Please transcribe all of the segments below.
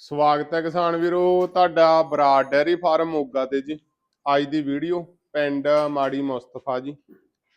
ਸਵਾਗਤ ਹੈ ਕਿਸਾਨ ਵੀਰੋ, ਤੁਹਾਡਾ ਬਰਾੜ ਡੈਰੀ ਫਾਰਮ ਮੋਗਾ ਤੇ ਜੀ। ਅੱਜ ਦੀ ਵੀਡੀਓ ਪਿੰਡ ਮਾੜੀ ਮੁਸਤਫਾ ਜੀ,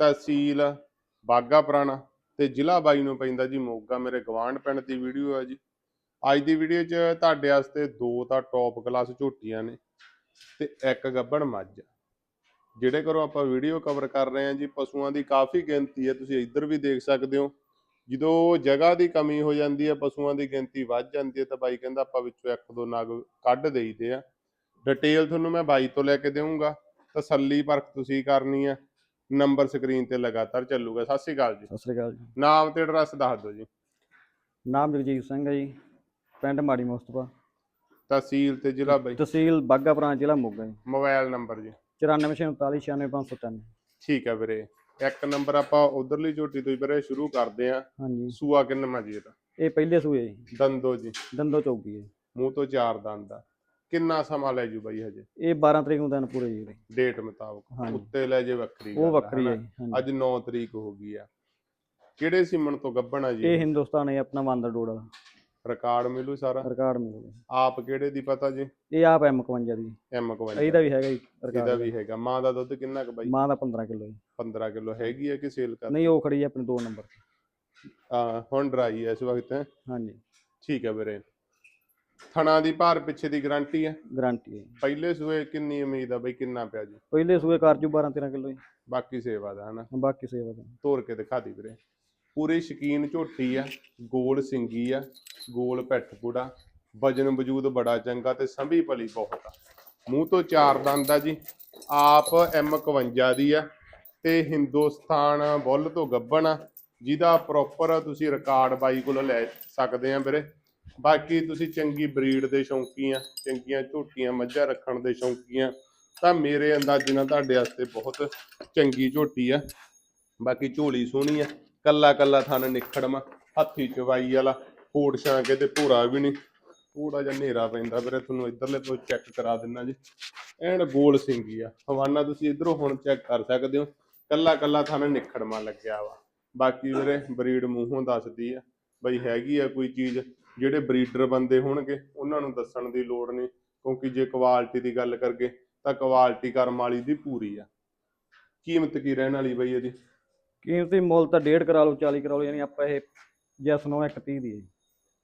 ਤਹਿਸੀਲ ਬਾਗਾ ਪੁਰਾਣਾ ਤੇ ਜ਼ਿਲ੍ਹਾ ਬਾਈ ਨੂੰ ਪੈਂਦਾ ਜੀ ਮੋਗਾ, ਮੇਰੇ ਗਵਾਂਢ ਪਿੰਡ ਦੀ ਵੀਡੀਓ ਹੈ ਜੀ। ਅੱਜ ਦੀ ਵੀਡੀਓ 'ਚ ਤੁਹਾਡੇ ਵਾਸਤੇ ਦੋ ਤਾਂ ਟੌਪ ਕਲਾਸ ਝੋਟੀਆਂ ਨੇ ਤੇ ਇੱਕ ਗੱਬੜ ਮੱਝ। ਜਿਹੜੇ ਕਰੋ ਆਪਾਂ ਵੀਡੀਓ ਕਵਰ ਕਰ ਰਹੇ ਹਾਂ ਜੀ, ਪਸ਼ੂਆਂ ਦੀ ਕਾਫੀ ਗਿਣਤੀ ਹੈ, ਤੁਸੀਂ ਇੱਧਰ ਵੀ ਦੇਖ ਸਕਦੇ ਹੋ। ਜਦੋਂ ਜਗ੍ਹਾ ਦੀ ਕਮੀ ਹੋ ਜਾਂਦੀ ਹੈ ਪਸ਼ੂਆਂ ਦੀ ਗਿਣਤੀ ਵੱਧ ਜਾਂਦੀ ਹੈ ਤਾਂ ਬਾਈ ਕਹਿੰਦਾ ਆਪਾਂ ਵਿੱਚੋਂ ਇੱਕ ਦੋ ਨਗ ਕੱਢ ਦੇਈਦੇ ਆ। ਡਿਟੇਲ ਤੁਹਾਨੂੰ ਮੈਂ ਬਾਈ ਤੋਂ ਲੈ ਕੇ ਦੇਵਾਂਗਾ ਤਸੱਲੀ ਪਰਖ ਤੁਸੀਂ ਕਰਨੀ ਆ। ਨੰਬਰ ਸਕਰੀਨ ਤੇ ਲਗਾਤਾਰ ਚੱਲੂਗਾ। ਸਤਿ ਸ਼੍ਰੀ ਅਕਾਲ ਜੀ। ਸਤਿ ਸ੍ਰੀ ਅਕਾਲ ਜੀ। ਨਾਮ ਤੇ ਐਡਰੈਸ ਦੱਸ ਦਿਓ ਜੀ। ਨਾਮ ਜਗਜੀਤ ਸਿੰਘ ਹੈ ਜੀ। ਪਿੰਡ ਮਾੜੀ ਮੁਸਤਫਾ। ਤਹਿਸੀਲ ਤੇ ਜ਼ਿਲ੍ਹਾ ਬਾਈ। ਤਹਿਸੀਲ ਬਾਗਾ ਪੁਰਾਣਾ ਜ਼ਿਲ੍ਹਾ ਮੋਗਾ ਜੀ। ਮੋਬਾਈਲ ਨੰਬਰ ਜੀ। 9449 ਠੀਕ ਹੈ ਵੀਰੇ। ਇੱਕ ਨੰਬਰ ਆਪਾਂ ਉਧਰਲੀ ਝੋਟੀ ਤੋਂ ਹੀ ਵੀਰੇ ਸ਼ੁਰੂ ਕਰਦੇ ਆ ਹਾਂਜੀ। ਸੂਆ ਕਿੰਨਾ ਜੀ ਇਹਦਾ? ਇਹ ਪਹਿਲੇ ਸੂਏ ਜੀ। ਦੰਦੋ ਜੀ। ਦੰਦੋ ਚੌਕੀ ਹੈ ਮੂੰਹ ਤੋਂ ਚਾਰ ਦੰਦ ਆ। ਕਿੰਨਾ ਸਮਾਂ ਲੈ ਜੂ ਬਾਈ ਹਜੇ? ਇਹ 12 ਤਰੀਕ ਨੂੰ ਦਿਨ ਪੂਰੇ ਜੀ ਇਹਦੇ। ਡੇਟ ਮੁਤਾਬਕ। ਹਾਂਜੀ। ਉੱਤੇ ਲੈ ਜੇ ਵੱਖਰੀ ਉਹ ਆ, ਵੱਖਰੀ ਹੈ ਹਨਾ? ਜੀ ਹਾਂਜੀ। ਅੱਜ 9 ਤਰੀਕ ਹੋ ਗਈ ਆ। ਕਿਹੜੇ ਸੀਮਨ ਤੋਂ ਗੱਭਣਾ ਜੀ ਇਹ ਹਿੰਦੁਸਤਾਨ ਹੈ ਆਪਣਾ ਬਾਂਦਰ ਡੋੜਾ ਰਿਕਾਰਡ ਮਿਲੂ ਸਾਰਾ? ਰਿਕਾਰਡ ਮਿਲੂਗਾ ਆਪ ਕਿਹੜੇ ਦੀ ਪਤਾ ਜੀ? ਇਹ ਆਪ M51 ਦੀ। ਐਮ 51 ਇਹਦਾ ਵੀ ਹੈਗਾ ਜੀ ਇਹਦਾ ਵੀ ਹੈਗਾ। ਮਾਂ ਦਾ ਦੁੱਧ ਕਿੰਨਾ ਕੁ ਬਾਈ? ਮਾਂ ਦਾ 15 ਕਿਲੋ ਜੀ। 15 ਕਿਲੋ। ਹੈਗੀ ਆ ਕਿ ਸੇਲ ਕਰ ਨਹੀਂ ਉਹ ਖੜੀ ਹੈ ਆਪਣੇ 2 ਨੰਬਰ ਤੇ। ਆ ਹੁਣ ਡਰਾਈ ਐ ਇਸ ਵਕਤ। ਹਾਂਜੀ। ਠੀਕ ਹੈ ਵੀਰੇ। ਥਣਾ ਦੀ ਭਾਰ ਪਿੱਛੇ ਦੀ ਗਾਰੰਟੀ ਆ? ਗਾਰੰਟੀ ਹੈ। ਪਹਿਲੇ ਸੂਏ ਕਿੰਨੀ ਉਮੀਦ ਆ ਬਈ ਕਿੰਨਾ ਪਿਆ ਜੀ? ਪਹਿਲੇ ਸੂਏ ਕਰ ਜੂ 12 13 ਕਿਲੋ ਜੀ। ਬਾਕੀ ਸੇਵਾ ਦਾ ਹਨਾ? ਬਾਕੀ ਸੇਵਾ ਦਾ। ਤੋਰ ਕੇ ਦਿਖਾ ਦੀ ਵੀਰੇ। ਪੂਰੀ ਸ਼ਕੀਨ ਝੋਟੀ ਆ, ਗੋਲ ਸਿੰਗੀ ਆ, ਗੋਲ ਪਿੱਠ ਪੂੜਾ, ਵਜਨ ਵਜੂਦ ਬੜਾ ਚੰਗਾ ਤੇ ਸੰਭੀ ਭਲੀ ਬਹੁਤ ਆ। ਮੂੰਹ ਤੋਂ ਚਾਰ ਦੰਦ ਆ ਜੀ, ਆਪ M51 ਦੀ ਆ ਤੇ ਹਿੰਦੁਸਤਾਨ ਬੁੱਲ ਤੋਂ ਗੱਬਣ ਆ, ਜਿਹਦਾ ਪ੍ਰੋਪਰ ਤੁਸੀਂ ਰਿਕਾਰਡ ਬਾਈ ਕੋਲੋਂ ਲੈ ਸਕਦੇ ਆ ਵੀਰੇ। ਬਾਕੀ ਤੁਸੀਂ ਚੰਗੀ ਬਰੀਡ ਦੇ ਸ਼ੌਂਕੀ ਆ, ਚੰਗੀਆਂ ਝੋਟੀਆਂ, ਮੱਝਾਂ ਰੱਖਣ ਦੇ ਸ਼ੌਂਕੀ ਆ, ਤਾਂ ਮੇਰੇ ਅੰਦਾਜ਼ੇ ਨਾਲ ਤੁਹਾਡੇ ਵਾਸਤੇ ਬਹੁਤ ਚੰਗੀ ਝੋਟੀ ਆ। ਬਾਕੀ ਝੋਲੀ ਸੋਹਣੀ ਆ ਕੱਲਾ ਕੱਲਾ ਥਣ ਨਿਖੜਮਾ ਹੱਥੀ ਚਵਾਈ ਵਾਲਾ ਫੋੜ ਛਾਂਕੇ ਤੇ ਭੂਰਾ ਵੀ ਨਹੀਂ ਥੋੜਾ ਜਿਹਾ ਹਨੇਰਾ ਪੈਂਦਾ ਵੀਰੇ, ਤੁਹਾਨੂੰ ਇਧਰਲੇ ਤੋਂ ਚੈੱਕ ਕਰਾ ਦਿੰਨਾ ਜੀ। ਐਨ ਗੋਲ ਸਿੰਗੀ ਆ। ਹਵਾਨਾ, ਤੁਸੀਂ ਇਧਰੋਂ ਹੁਣ ਚੈੱਕ ਕਰ ਸਕਦੇ ਹੋ। ਕੱਲਾ ਕੱਲਾ ਥਣ ਨਿਖੜਮਾ ਲੱਗਿਆ ਵਾ। ਬਾਕੀ ਵੀਰੇ, ਬਰੀਡ ਮੂੰਹੋਂ ਦੱਸਦੀ ਆ ਬਈ ਹੈਗੀ ਆ ਕੋਈ ਚੀਜ਼, ਜਿਹੜੇ ਬਰੀਡਰ ਬੰਦੇ ਹੋਣਗੇ, ਉਹਨਾਂ ਨੂੰ ਦੱਸਣ ਦੀ ਲੋੜ ਨਹੀਂ ਕਿਉਂਕਿ ਜੇ ਕੁਆਲਿਟੀ ਦੀ ਗੱਲ ਕਰਗੇ ਤਾਂ ਕੁਆਲਿਟੀ ਕਰਮ ਵਾਲੀ ਦੀ ਪੂਰੀ ਆ। ਕੀਮਤ ਕੀ ਰਹਿਣ ਵਾਲੀ ਬਈ ਇਹਦੀ? ਕੀਮਤੀ ਮੁੱਲ ਤਾਂ 1.5 ਕਰਾ ਲਓ 40 ਕਰਾ ਲਓ ਯਾਨੀ ਆਪਾਂ ਇਹ ਜੈਸ ਨੋ 130 ਦੀ ਹੈ ਜੀ।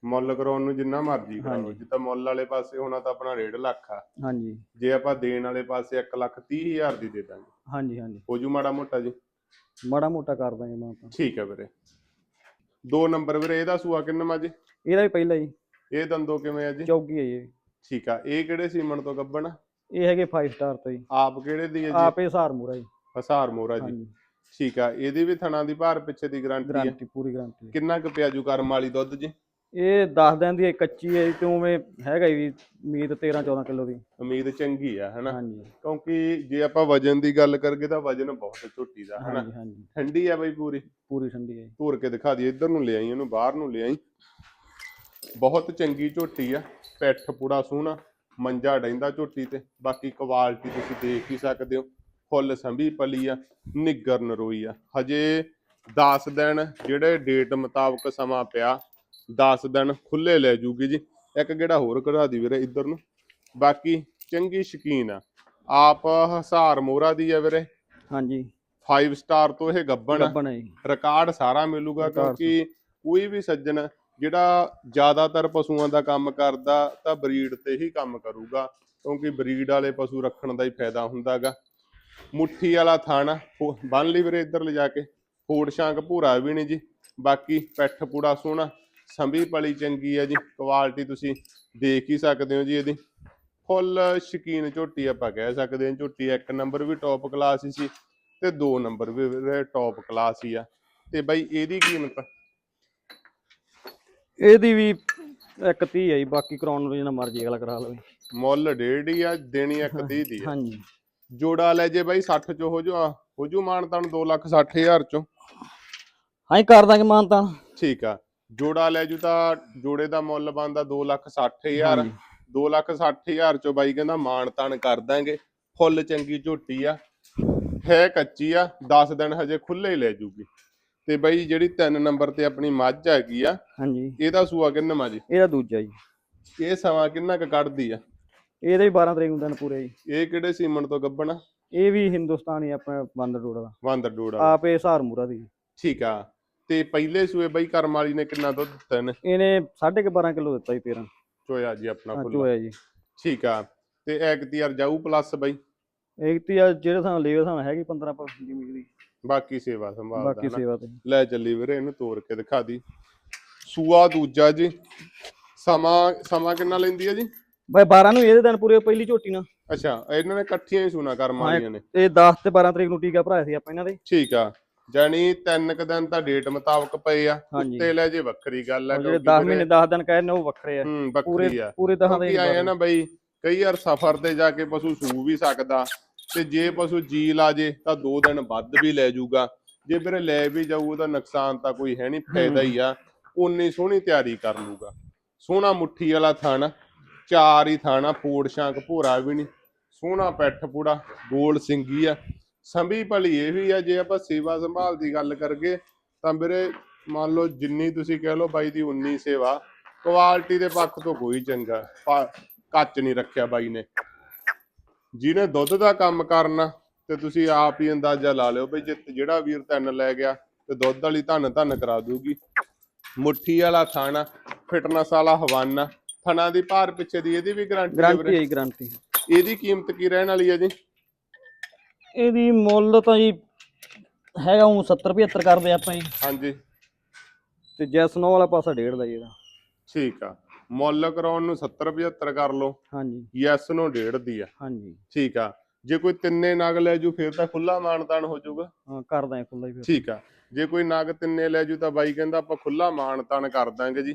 ਮੁੱਲ ਕਰਾਉਣ ਨੂੰ ਜਿੰਨਾ ਮਰਜ਼ੀ ਕਰਾਓ। ਹਾਂਜੀ। ਜਿੱਦਾਂ ਮੁੱਲ ਵਾਲੇ ਪਾਸੇ ਹੋਣਾ ਤਾਂ ਆਪਣਾ 1.5 ਲੱਖ ਆ। ਹਾਂਜੀ। ਜੇ ਆਪਾਂ ਦੇਣ ਵਾਲੇ ਪਾਸੇ 1 ਲੱਖ 30 ਹਜ਼ਾਰ ਦੀ ਦੇ ਦਾਂਗੇ। ਹਾਂਜੀ ਹਾਂਜੀ। ਹੋ ਜੂ ਮਾੜਾ ਮੋਟਾ ਜੀ? ਮਾੜਾ ਮੋਟਾ ਕਰ ਦਾਂਗੇ ਮੈਂ ਤਾਂ। ਠੀਕ ਹੈ ਵੀਰੇ। ਦੋ ਨੰਬਰ ਵੀਰੇ ਇਹਦਾ ਸੂਆ ਕਿੰਨਾ ਜੀ? ਇਹਦਾ ਵੀ ਪਹਿਲਾ ਜੀ। ਇਹ ਦੰਦੋ ਕਿਵੇਂ ਆ ਜੀ? ਚੌਕੀ ਹੈ ਜੀ। ਠੀਕ ਆ। ਇਹ ਕਿਹੜੇ ਸੀਮਨ ਤੋਂ ਗੱਬਣ ਇਹ ਹੈਗੇ 5 ਸਟਾਰ ਤੋਂ ਜੀ। ਆਪ ਕਿਹੜੇ ਦੀ ਹੈ ਜੀ? ਆਪੇ ਹਸਾਰ ਮੂਰਾ ਜੀ। ਹਸਾਰ ਮੋਰਾ ਜੀ। ਹਾਂਜੀ। ਠੀਕ ਆ ਇਹਦੀ ਵੀ ਥਣਾ ਦੀ ਭਾਰ ਪਿੱਛੇ ਦੀ ਗਾਰੰਟੀ ਹੈ ਗਾਰੰਟੀ ਪੂਰੀ ਗਾਰੰਟੀ ਕਿੰਨਾ ਕੁ ਪਿਆਜੂ ਕਰਮ ਵਾਲੀ ਦੁੱਧ ਜੀ? ਇਹ 10 ਦਿਨ ਦੀ ਹੈ, ਕੱਚੀ ਹੈ ਜੀ, ਤੇ ਉਵੇਂ ਹੈਗਾ ਜੀ ਉਮੀਦ 13 14 ਕਿਲੋ ਦੀ। ਉਮੀਦ ਚੰਗੀ ਆ ਹਨਾ? ਹਾਂਜੀ। ਕਿਉਂਕਿ ਜੇ ਆਪਾਂ ਵਜਨ ਦੀ ਗੱਲ ਕਰਗੇ ਤਾਂ ਵਜਨ ਬਹੁਤ ਝੋਟੀ ਦਾ ਹਨਾ? ਹਾਂਜੀ ਹਾਂਜੀ। ਠੰਡੀ ਆ ਬਈ ਪੂਰੀ? ਪੂਰੀ ਠੰਡੀ ਹੈ ਜੀ। ਧੂਰ ਕੇ ਦਿਖਾ ਦਈਏ ਇੱਧਰ ਨੂੰ ਲੈ ਆਈ ਇਹਨੂੰ ਬਾਹਰ ਨੂੰ ਲੈ ਆਈ ਬਹੁਤ ਚੰਗੀ ਝੋਟੀ ਆ ਪਿੱਠ ਪੂੜਾ ਸੋਹਣਾ ਮੰਜਾ ਡੈਂਦਾ ਝੋਟੀ ਤੇ ਬਾਕੀ ਕੁਆਲਿਟੀ ਤੁਸੀਂ ਦੇਖ ਹੀ ਸਕਦੇ ਹੋ। ਫੁੱਲ ਸੰਭੀ ਪਲੀ ਆ ਨਿੱਗਰ ਨਰੋਈ ਆ। ਹਜੇ 10 ਦਿਨ ਜਿਹੜੇ ਡੇਟ ਮੁਤਾਬਕ ਸਮਾਂ ਪਿਆ 10 ਦਿਨ ਖੁੱਲੇ ਲੈ ਜੂਗੀ ਜੀ। ਇੱਕ ਕਿਹੜਾ ਹੋਰ ਕਢਾ ਦੀ ਵੀਰੇ ਇੱਧਰ ਨੂੰ। ਬਾਕੀ ਚੰਗੀ ਸ਼ਕੀਨ ਆ। ਆਪ ਹਸਾਰ ਮੋਰਾ ਦੀ ਆ ਵੀਰੇ। ਹਾਂਜੀ। 5 ਸਟਾਰ ਤੋਂ ਇਹ ਗੱਬਣ ਹੈ ਰਿਕਾਰਡ ਸਾਰਾ ਮਿਲੂਗਾ ਕਿਉਂਕਿ ਕੋਈ ਵੀ ਸੱਜਣ ਜਿਹੜਾ ਜ਼ਿਆਦਾਤਰ ਪਸ਼ੂਆਂ ਦਾ ਕੰਮ ਕਰਦਾ ਤਾਂ ਬਰੀਡ ਤੇ ਹੀ ਕੰਮ ਕਰੂਗਾ। ਕਿਉਂਕਿ ਬਰੀਡ ਵਾਲੇ ਪਸ਼ੂ ਰੱਖਣ ਦਾ ਹੀ ਫਾਇਦਾ ਹੁੰਦਾਗਾ। ਮੁੱਠੀ ਵਾਲਾ ਥਾਣਾ ਬੰਨ ਲਈ ਵੀਰੇ ਇੱਧਰ ਲਿਜਾ ਕੇ। ਫੋੜ ਸ਼ਾਂਕ ਭੂਰਾ ਵੀ ਨਹੀਂ ਜੀ। ਬਾਕੀ ਪਿੱਠ ਪੂੜਾ ਸੋਹਣਾ ਸੰਭੀ ਪਲੀ ਚੰਗੀ ਹੈ ਜੀ। ਕੁਆਲਿਟੀ ਤੁਸੀਂ ਦੇਖ ਹੀ ਸਕਦੇ ਹੋ ਜੀ ਇਹਦੀ। ਫੁੱਲ ਸ਼ਕੀਨ ਝੋਟੀ ਆਪਾਂ ਕਹਿ ਸਕਦੇ ਹਾਂ। ਝੋਟੀ ਇੱਕ ਨੰਬਰ ਵੀ ਟੌਪ ਕਲਾਸ ਹੀ ਸੀ ਤੇ ਦੋ ਨੰਬਰ ਵੀ ਟੌਪ ਕਲਾਸ ਹੀ ਆ। ਤੇ ਬਾਈ ਇਹਦੀ ਕੀਮਤ? ਇਹਦੀ ਵੀ ਇੱਕ 30 ਹੈ ਜੀ। ਬਾਕੀ ਕਰਾਉਣ ਨੂੰ ਜਿੰਨਾ ਮਰਜ਼ੀ ਅਗਲਾ ਕਰਾ ਲਵੇ। ਮੁੱਲ ਡੇਢ ਹੀ ਆ ਦੇਣੀ ਇੱਕ 30 ਦੀ ਆ। ਹਾਂਜੀ। ਜੋੜਾ ਲੈ ਜੇ ਬਾਈ 60 ਚੋਂ ਹੋ ਜਾ ਹੋ ਜੂ ਮਾਨ ਤਾਂ 2 ਲੱਖ 60 ਹਜ਼ਾਰ ਚੋਂ। ਹਾਂ ਕਰ ਦਾਂਗੇ ਮਾਨ ਤਾਂ ਠੀਕ ਆ ਜੋੜਾ ਲੈ ਜੂ ਤਾਂ ਜੋੜੇ ਦਾ ਮੁੱਲ ਬਣਦਾ 2 ਲੱਖ 60 ਹਜ਼ਾਰ। ਹਾਂਜੀ। 2 ਲੱਖ 60 ਹਜ਼ਾਰ ਚੋਂ ਬਾਈ ਕਹਿੰਦਾ ਮਾਨ ਤਾਨ ਕਰ ਦਾਂਗੇ। ਫੁੱਲ ਚੰਗੀ ਝੋਟੀ ਆ ਹੈ ਕੱਚੀ ਆ 10 ਦਿਨ ਹਜੇ ਖੁੱਲੇ ਹੀ ਲੈ ਜੂਗੀ। ਤੇ ਬਾਈ ਜਿਹੜੀ 3 ਨੰਬਰ ਤੇ ਆਪਣੀ ਮੱਝ ਹੈਗੀ ਆ ਹਾਂਜੀ। ਇਹਦਾ ਸੂਆ ਕਿੰਨਾ ਜੀ? ਇਹਦਾ ਦੂਜਾ ਜੀ। ਇਹ ਸਮਾਂ ਕਿੰਨਾ ਕੁ ਕੱਢਦੀ ਆ? ਇਹਦੇ ਵੀ 12 ਤਰੀਕ ਨੂੰ ਦਿਨ ਪੂਰੇ ਜੀ। ਇਹ ਕਿਹੜੇ ਸੀਮਨ ਤੋਂ ਗੱਬਣਾ ਇਹ ਵੀ ਹਿੰਦੁਸਤਾਨੀ ਆਪਣਾ ਬੰਦਰ ਰੋਡ ਦਾ। ਵਾਂਦਰ ਡੂੜਾ। ਆਪ ਇਹ ਸਹਾਰ ਮੂਰਾ ਦੀ। ਠੀਕ ਆ। ਤੇ ਪਹਿਲੇ ਸੂਏ ਬਈ ਕਰਮ ਵਾਲੀ ਨੇ ਕਿੰਨਾ ਦੁੱਧ ਦਿੱਤਾ ਨੇ ਇਹਨੇ 12.5 ਕਿਲੋ ਦਿੱਤਾ ਜੀ 13 ਚੋਇਆ ਜੀ ਆਪਣਾ ਹਾਂ ਫੁੱਲ। ਚੋਇਆ ਜੀ। ਠੀਕ ਆ। ਤੇ ਐਕਤੀਆਰ ਜਾਊ ਪਲੱਸ ਬਈ? ਇੱਕ ਤੀ ਆ ਜਿਹੜੇ ਸਾਨੂੰ ਲੇਵਲ ਸਾਨੂੰ ਹੈਗੀ 15 ਪਰ ਜ਼ਮੀਨ ਦੀ। ਬਾਕੀ ਸੇਵਾ ਸੰਭਾਲਦਾ ਬਾਕੀ ਨਾ। ਸੇਵਾ ਤੇ। ਲੈ ਚੱਲੀ ਵੀਰੇ ਇਹਨੂੰ ਤੋੜ ਕੇ ਦਿਖਾ ਦੀ। ਸੂਆ ਦੂਜਾ ਜੀ। ਸਮਾਂ ਸਮਾਂ ਕਿੰਨਾ ਲੈਂਦੀ ਹੈ ਜੀ? ਬਈ 12 ਨੂੰ ਇਹਦੇ ਦਿਨ ਪੂਰੇ ਪਹਿਲੀ ਝੋਟੀ ਨਾਲ। ਅੱਛਾ ਇਹਨਾਂ ਨੇ ਇਕੱਠੀਆਂ ਹੀ ਸੁਣਾ ਕਰਮ ਹਾਂ, ਵਾਲੀਆਂ ਨੇ। ਇਹ 10 ਤੇ 12 ਤਰੀਕ ਨੂੰ ਟੀਕਾ ਭਰਾਇਆ ਸੀ ਆਪਾਂ ਇਹਨਾਂ ਦੇ। ਠੀਕ ਆ। ਜਾਨੀ ਤਿੰਨ ਕ ਦਿਨ ਤਾਂ ਡੇਟ ਮੁਤਾਬਕ ਪਏ ਆ। ਉੱਤੇ ਲੈ ਜੇ ਵੱਖਰੀ ਗੱਲ ਆ ਜਿਹੜੇ ਕਿਉਂਕਿ 10 ਵੀਰੇ- ਮਹੀਨੇ 10 ਦਿਨ ਕਹਿੰਦੇ ਉਹ ਵੱਖਰੇ ਆ। ਹੂੰ ਪੂਰੇ ਵੱਖਰੀ ਆ। ਪੂਰੇ 10 ਦੇ ਆਏ ਆ ਨਾ ਬਈ ਕਈ ਵਾਰ ਸਫ਼ਰ ਤੇ ਜਾ ਕੇ ਪਸ਼ੂ ਸੂ ਵੀ ਸਕਦਾ ਤੇ ਜੇ ਪਸ਼ੂ ਜੀ ਲਾ ਜੇ ਤਾਂ ਦੋ ਦਿਨ ਵੱਧ ਵੀ ਲੈ ਜਾਊਗਾ। ਜੇ ਵੀਰੇ ਲੈ ਵੀ ਜਾਊ ਉਹਦਾ ਨੁਕਸਾਨ ਤਾਂ ਕੋਈ ਹੈ ਨਹੀਂ ਫਾਇਦਾ ਹੀ। ਆ। ਉਨੀ ਸੋਹਣੀ ਤਿਆਰੀ ਕਰ ਲੂਗਾ ਸੋਹਣਾ ਮੁੱਠੀ ਵਾਲਾ ਥਣ। ਚਾਰ ਹੀ ਥਾਣਾ ਫੋੜ ਸ਼ਾਂਕ, ਭੋਰਾ ਵੀ ਨਹੀਂ। ਸੋਹਣਾ ਪੈਠ ਪੂੜਾ, ਗੋਲ ਸਿੰਗੀ ਆ। ਸੰਭੀ ਭਲੀ ਇਹ ਵੀ ਆ, ਜੇ ਆਪਾਂ ਸੇਵਾ ਸੰਭਾਲ ਦੀ ਗੱਲ ਕਰਗੇ, ਤਾਂ ਵੀਰੇ ਮੰਨ ਲਓ ਜਿੰਨੀ ਤੁਸੀਂ ਕਹਿ ਲਓ ਬਾਈ ਦੀ ਉਨੀ ਸੇਵਾ, ਕੁਆਲਿਟੀ ਦੇ ਪੱਖ ਤੋਂ ਕੋਈ ਚੰਗਾ ਕੱਚ ਨਹੀਂ ਰੱਖਿਆ ਬਾਈ ਨੇ। ਜਿਹਨੇ ਦੁੱਧ ਦਾ ਕੰਮ ਕਰਨਾ, ਤੇ ਤੁਸੀਂ ਆਪ ਹੀ ਅੰਦਾਜ਼ਾ ਲਾ ਲਿਓ ਬਈ ਜੇ ਜਿਹੜਾ ਵੀਰ ਤਿੰਨ ਲੈ ਗਿਆ, ਤੇ ਦੁੱਧ ਵਾਲੀ ਧੰਨ ਧੰਨ ਕਰਾ ਦੂਗੀ। ਮੁੱਠੀ ਵਾਲਾ ਥਾਣਾ, ਫਿਟਨੈਸ ਵਾਲਾ ਹਵਾਨਾ। ਥਣਾ ਦੀ ਭਾਰ ਪਿੱਛੇ ਦੀ ਇਹਦੀ ਵੀ ਗਾਰੰਟੀ ਗਾਰੰਟੀ ਹੈ ਜੀ ਗਾਰੰਟੀ ਇਹਦੀ ਕੀਮਤ ਕੀ ਰਹਿਣ ਵਾਲੀ ਹੈ ਜੀ? ਇਹਦੀ ਮੁੱਲ ਤਾਂ ਜੀ ਹੈਗਾ ਉਹ 70 75 ਕਰਦੇ ਆਪਾਂ ਜੀ। ਹਾਂਜੀ। ਤੇ ਜੈਸਨੋ ਵਾਲਾ ਪਾਸਾ ਡੇਢ ਦਾ ਜੀ ਇਹਦਾ। ਠੀਕ ਆ। ਮੁੱਲ ਕਰਾਉਣ ਨੂੰ 70 75 ਕਰ ਲਓ। ਹਾਂਜੀ। ਯੈਸ ਨੂੰ ਡੇਢ ਦੀ ਆ। ਹਾਂਜੀ। ਠੀਕ ਆ। ਜੇ ਕੋਈ ਤਿੰਨੇ ਨਗ ਲੈ ਜੂ ਫਿਰ ਤਾਂ ਖੁੱਲਾ ਮਾਨਤਾਨ ਹੋ ਜਾਊਗਾ। ਹਾਂ ਕਰਦਾ ਖੁੱਲਾ ਹੀ ਫਿਰ। ਠੀਕ ਆ। ਜੇ ਕੋਈ ਨਗ ਤਿੰਨੇ ਲੈ ਜੂ ਤਾਂ ਬਾਈ ਕਹਿੰਦਾ ਆਪਾਂ ਖੁੱਲਾ ਮਾਨਤਾਨ ਕਰ ਦਾਂਗੇ ਜੀ।